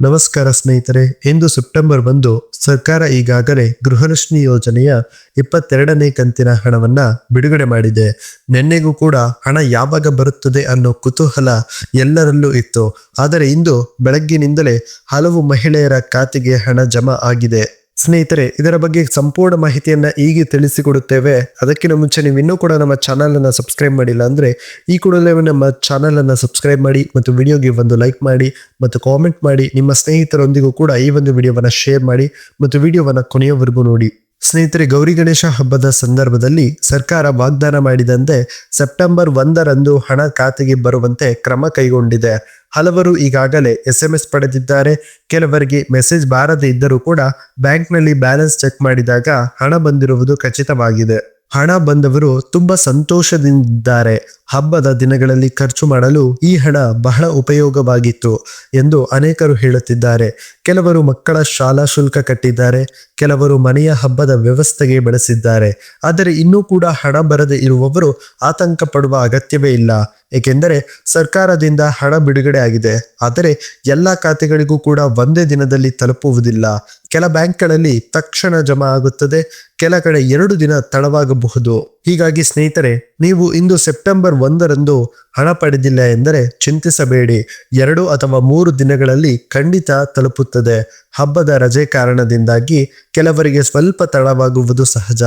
ನಮಸ್ಕಾರ ಸ್ನೇಹಿತರೆ, ಇಂದು ಸೆಪ್ಟೆಂಬರ್ ಒಂದು, ಸರ್ಕಾರ ಈಗಾಗಲೇ ಗೃಹಲಕ್ಷ್ಮಿ ಯೋಜನೆಯ ಇಪ್ಪತ್ತೆರಡನೇ ಕಂತಿನ ಹಣವನ್ನ ಬಿಡುಗಡೆ ಮಾಡಿದೆ. ನಿನ್ನೆಗೂ ಕೂಡ ಹಣ ಯಾವಾಗ ಬರುತ್ತದೆ ಅನ್ನೋ ಕುತೂಹಲ ಎಲ್ಲರಲ್ಲೂ ಇತ್ತು. ಆದರೆ ಇಂದು ಬೆಳಗ್ಗಿನಿಂದಲೇ ಹಲವು ಮಹಿಳೆಯರ ಖಾತೆಗೆ ಹಣ ಜಮಾ ಆಗಿದೆ. ಸ್ನೇಹಿತರೆ, ಇದರ ಬಗ್ಗೆ ಸಂಪೂರ್ಣ ಮಾಹಿತಿಯನ್ನು ಈಗ ತಿಳಿಸಿಕೊಡುತ್ತೇವೆ. ಅದಕ್ಕಿಂತ ಮುಂಚೆ ನೀವು ಇನ್ನೂ ಕೂಡ ನಮ್ಮ ಚಾನಲನ್ನು ಸಬ್ಸ್ಕ್ರೈಬ್ ಮಾಡಿಲ್ಲ ಅಂದರೆ ಈ ಕೂಡಲೇ ನಮ್ಮ ಚಾನಲನ್ನು ಸಬ್ಸ್ಕ್ರೈಬ್ ಮಾಡಿ ಮತ್ತು ವಿಡಿಯೋಗೆ ಒಂದು ಲೈಕ್ ಮಾಡಿ ಮತ್ತು ಕಾಮೆಂಟ್ ಮಾಡಿ. ನಿಮ್ಮ ಸ್ನೇಹಿತರೊಂದಿಗೂ ಕೂಡ ಈ ಒಂದು ವಿಡಿಯೋವನ್ನು ಶೇರ್ ಮಾಡಿ ಮತ್ತು ವಿಡಿಯೋವನ್ನು ಕೊನೆಯವರೆಗೂ ನೋಡಿ. ಸ್ನೇಹಿತರೆ, ಗೌರಿ ಗಣೇಶ ಹಬ್ಬದ ಸಂದರ್ಭದಲ್ಲಿ ಸರ್ಕಾರ ವಾಗ್ದಾನ ಮಾಡಿದಂತೆ ಸೆಪ್ಟೆಂಬರ್ ಒಂದರಂದು ಹಣ ಖಾತೆಗೆ ಬರುವಂತೆ ಕ್ರಮ ಕೈಗೊಂಡಿದೆ. ಹಲವರು ಈಗಾಗಲೇ ಎಸ್ ಎಂ ಎಸ್ ಪಡೆದಿದ್ದಾರೆ. ಕೆಲವರಿಗೆ ಮೆಸೇಜ್ ಬಾರದೇ ಇದ್ದರೂ ಕೂಡ ಬ್ಯಾಂಕ್ನಲ್ಲಿ ಬ್ಯಾಲೆನ್ಸ್ ಚೆಕ್ ಮಾಡಿದಾಗ ಹಣ ಬಂದಿರುವುದು ಖಚಿತವಾಗಿದೆ. ಹಣ ಬಂದವರು ತುಂಬಾ ಸಂತೋಷದಿಂದಿದ್ದಾರೆ. ಹಬ್ಬದ ದಿನಗಳಲ್ಲಿ ಖರ್ಚು ಮಾಡಲು ಈ ಹಣ ಬಹಳ ಉಪಯೋಗವಾಗಿತ್ತು ಎಂದು ಅನೇಕರು ಹೇಳುತ್ತಿದ್ದಾರೆ. ಕೆಲವರು ಮಕ್ಕಳ ಶಾಲಾ ಶುಲ್ಕ ಕಟ್ಟಿದ್ದಾರೆ, ಕೆಲವರು ಮನೆಯ ಹಬ್ಬದ ವ್ಯವಸ್ಥೆಗೆ ಬಳಸಿದ್ದಾರೆ. ಆದರೆ ಇನ್ನೂ ಕೂಡ ಹಣ ಬರದೇ ಇರುವವರು ಆತಂಕ ಪಡುವ ಅಗತ್ಯವೇ ಇಲ್ಲ. ಏಕೆಂದರೆ ಸರ್ಕಾರದಿಂದ ಹಣ ಬಿಡುಗಡೆ ಆಗಿದೆ. ಆದರೆ ಎಲ್ಲ ಖಾತೆಗಳಿಗೂ ಕೂಡ ಒಂದೇ ದಿನದಲ್ಲಿ ತಲುಪುವುದಿಲ್ಲ. ಕೆಲ ಬ್ಯಾಂಕ್ಗಳಲ್ಲಿ ತಕ್ಷಣ ಜಮಾ ಆಗುತ್ತದೆ, ಕೆಲ ಕಡೆ ಎರಡು ದಿನ ತಡವಾಗಬಹುದು. ಹೀಗಾಗಿ ಸ್ನೇಹಿತರೆ, ನೀವು ಇಂದು ಸೆಪ್ಟೆಂಬರ್ ಒಂದರಂದು ಹಣ ಪಡೆದಿಲ್ಲ ಎಂದರೆ ಚಿಂತಿಸಬೇಡಿ. ಎರಡು ಅಥವಾ ಮೂರು ದಿನಗಳಲ್ಲಿ ಖಂಡಿತ ತಲುಪುತ್ತದೆ. ಹಬ್ಬದ ರಜೆ ಕಾರಣದಿಂದಾಗಿ ಕೆಲವರಿಗೆ ಸ್ವಲ್ಪ ತಡವಾಗುವುದು ಸಹಜ.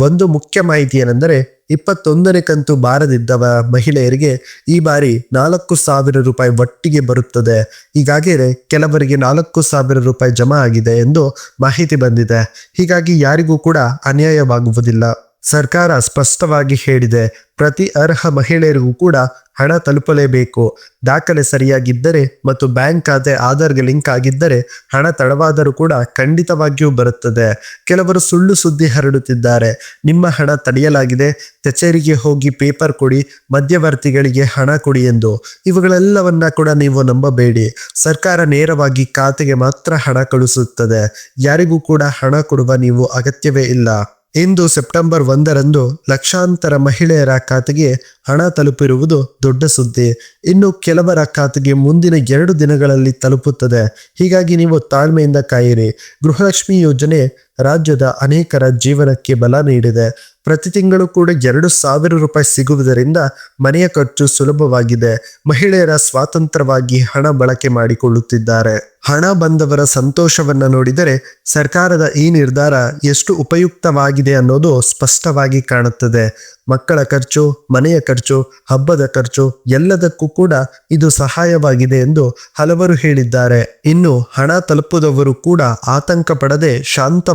ಒಂದು ಮುಖ್ಯ ಮಾಹಿತಿ ಏನೆಂದರೆ ಇಪ್ಪತ್ತೊಂದನೇ ಕಂತು ಬಾರದಿದ್ದವ ಮಹಿಳೆಯರಿಗೆ ಈ ಬಾರಿ ನಾಲ್ಕು ಸಾವಿರ ರೂಪಾಯಿ ಒಟ್ಟಿಗೆ ಬರುತ್ತದೆ. ಹೀಗಾಗಿ ಕೆಲವರಿಗೆ ನಾಲ್ಕು ಸಾವಿರ ರೂಪಾಯಿ ಜಮಾ ಆಗಿದೆ ಎಂದು ಮಾಹಿತಿ ಬಂದಿದೆ. ಹೀಗಾಗಿ ಯಾರಿಗೂ ಕೂಡ ಅನ್ಯಾಯವಾಗುವುದಿಲ್ಲ. ಸರ್ಕಾರ ಸ್ಪಷ್ಟವಾಗಿ ಹೇಳಿದೆ ಪ್ರತಿ ಅರ್ಹ ಮಹಿಳೆಯರಿಗೂ ಕೂಡ ಹಣ ತಲುಪಲೇಬೇಕು. ದಾಖಲೆ ಸರಿಯಾಗಿದ್ದರೆ ಮತ್ತು ಬ್ಯಾಂಕ್ ಖಾತೆ, ಆಧಾರ್ಗೆ ಲಿಂಕ್ ಆಗಿದ್ದರೆ ಹಣ ತಡವಾದರೂ ಕೂಡ ಖಂಡಿತವಾಗಿಯೂ ಬರುತ್ತದೆ. ಕೆಲವರು ಸುಳ್ಳು ಸುದ್ದಿ ಹರಡುತ್ತಿದ್ದಾರೆ. ನಿಮ್ಮ ಹಣ ತಡೆಯಲಾಗಿದೆ. ಕಚೇರಿಗೆ ಹೋಗಿ ಪೇಪರ್ ಕೊಡಿ, ಮಧ್ಯವರ್ತಿಗಳಿಗೆ ಹಣ ಕೊಡಿ ಎಂದು. ಇವುಗಳೆಲ್ಲವನ್ನ ಕೂಡ ನೀವು ನಂಬಬೇಡಿ. ಸರ್ಕಾರ ನೇರವಾಗಿ ಖಾತೆಗೆ ಮಾತ್ರ ಹಣ ಕಳುಹಿಸುತ್ತದೆ. ಯಾರಿಗೂ ಕೂಡ ಹಣ ಕೊಡುವ ನೀವು ಅಗತ್ಯವೇ ಇಲ್ಲ. ಇಂದು ಸೆಪ್ಟೆಂಬರ್ ಒಂದರಂದು ಲಕ್ಷಾಂತರ ಮಹಿಳೆಯರ ಖಾತೆಗೆ ಹಣ ತಲುಪಿರುವುದು ದೊಡ್ಡ ಸುದ್ದಿ. ಇನ್ನು ಕೆಲವರ ಖಾತೆಗೆ ಮುಂದಿನ ಎರಡು ದಿನಗಳಲ್ಲಿ ತಲುಪುತ್ತದೆ. ಹೀಗಾಗಿ ನೀವು ತಾಳ್ಮೆಯಿಂದ ಕಾಯಿರಿ. ಗೃಹಲಕ್ಷ್ಮಿ ಯೋಜನೆ ರಾಜ್ಯದ ಅನೇಕರ ಜೀವನಕ್ಕೆ ಬಲ ನೀಡಿದೆ. ಪ್ರತಿ ತಿಂಗಳು ಕೂಡ ಎರಡು ಸಾವಿರ ರೂಪಾಯಿ ಸಿಗುವುದರಿಂದ ಮನೆಯ ಖರ್ಚು ಸುಲಭವಾಗಿದೆ. ಮಹಿಳೆಯರ ಸ್ವಾತಂತ್ರ್ಯವಾಗಿ ಹಣ ಬಳಕೆ ಮಾಡಿಕೊಳ್ಳುತ್ತಿದ್ದಾರೆ. ಹಣ ಬಂದವರ ಸಂತೋಷವನ್ನ ನೋಡಿದರೆ ಸರ್ಕಾರದ ಈ ನಿರ್ಧಾರ ಎಷ್ಟು ಉಪಯುಕ್ತವಾಗಿದೆ ಅನ್ನೋದು ಸ್ಪಷ್ಟವಾಗಿ ಕಾಣುತ್ತದೆ. ಮಕ್ಕಳ ಖರ್ಚು, ಮನೆಯ ಖರ್ಚು, ಹಬ್ಬದ ಖರ್ಚು ಎಲ್ಲದಕ್ಕೂ ಕೂಡ ಇದು ಸಹಾಯವಾಗಿದೆ ಎಂದು ಹಲವರು ಹೇಳಿದ್ದಾರೆ. ಇನ್ನು ಹಣ ತಲುಪದವರು ಕೂಡ ಆತಂಕ ಪಡದೆ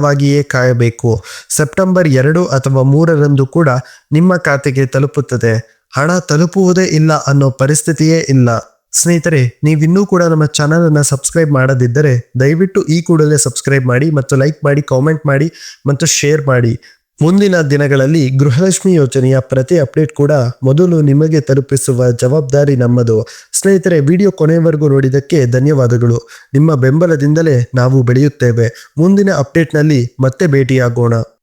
ಶಾಂತವಾಗಿಯೇ ಕಾಯಬೇಕು. ಸೆಪ್ಟೆಂಬರ್ ಎರಡು ಅಥವಾ ಮೂರರಂದು ಕೂಡ ನಿಮ್ಮ ಖಾತೆಗೆ ತಲುಪುತ್ತದೆ. ಹಣ ತಲುಪುವುದೇ ಇಲ್ಲ ಅನ್ನೋ ಪರಿಸ್ಥಿತಿಯೇ ಇಲ್ಲ. ಸ್ನೇಹಿತರೆ, ನೀವಿನ್ನೂ ಕೂಡ ನಮ್ಮ ಚಾನಲ್ ಅನ್ನ ಸಬ್ಸ್ಕ್ರೈಬ್ ಮಾಡದಿದ್ದರೆ ದಯವಿಟ್ಟು ಈ ಕೂಡಲೇ ಸಬ್ಸ್ಕ್ರೈಬ್ ಮಾಡಿ ಮತ್ತು ಲೈಕ್ ಮಾಡಿ, ಕಾಮೆಂಟ್ ಮಾಡಿ ಮತ್ತು ಶೇರ್ ಮಾಡಿ. ಮುಂದಿನ ದಿನಗಳಲ್ಲಿ ಗೃಹಲಕ್ಷ್ಮಿ ಯೋಜನೆಯ ಪ್ರತಿ ಅಪ್ಡೇಟ್ ಕೂಡ ಮೊದಲು ನಿಮಗೆ ತಲುಪಿಸುವ ಜವಾಬ್ದಾರಿ ನಮ್ಮದು. ಸ್ನೇಹಿತರೆ, ವಿಡಿಯೋ ಕೊನೆಯವರೆಗೂ ನೋಡಿದ್ದಕ್ಕೆ ಧನ್ಯವಾದಗಳು. ನಿಮ್ಮ ಬೆಂಬಲದಿಂದಲೇ ನಾವು ಬೆಳೆಯುತ್ತೇವೆ. ಮುಂದಿನ ಅಪ್ಡೇಟ್ನಲ್ಲಿ ಮತ್ತೆ ಭೇಟಿಯಾಗೋಣ.